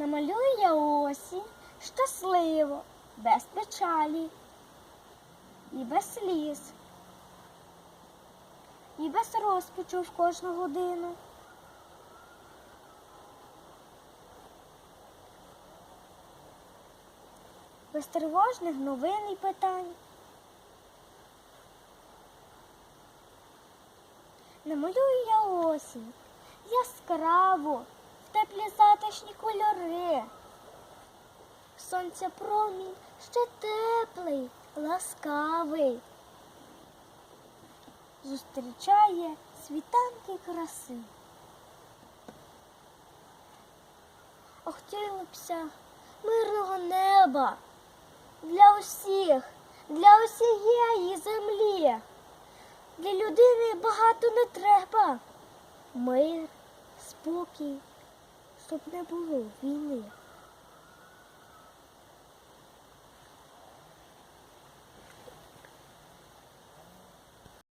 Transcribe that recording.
Намалюю я осінь щасливо, без печалі і без сліз, і без розпачу в кожну годину. Без тривожних новин і питань. Намалюю я осінь яскраво, в теплі затишні кольори. Сонця промінь ще теплий, ласкавий. Зустрічає світанки краси. Ох, хотілося мирного неба для усіх, для усієї землі. Для людини багато не треба. Мир, спокій, 那不委屈你？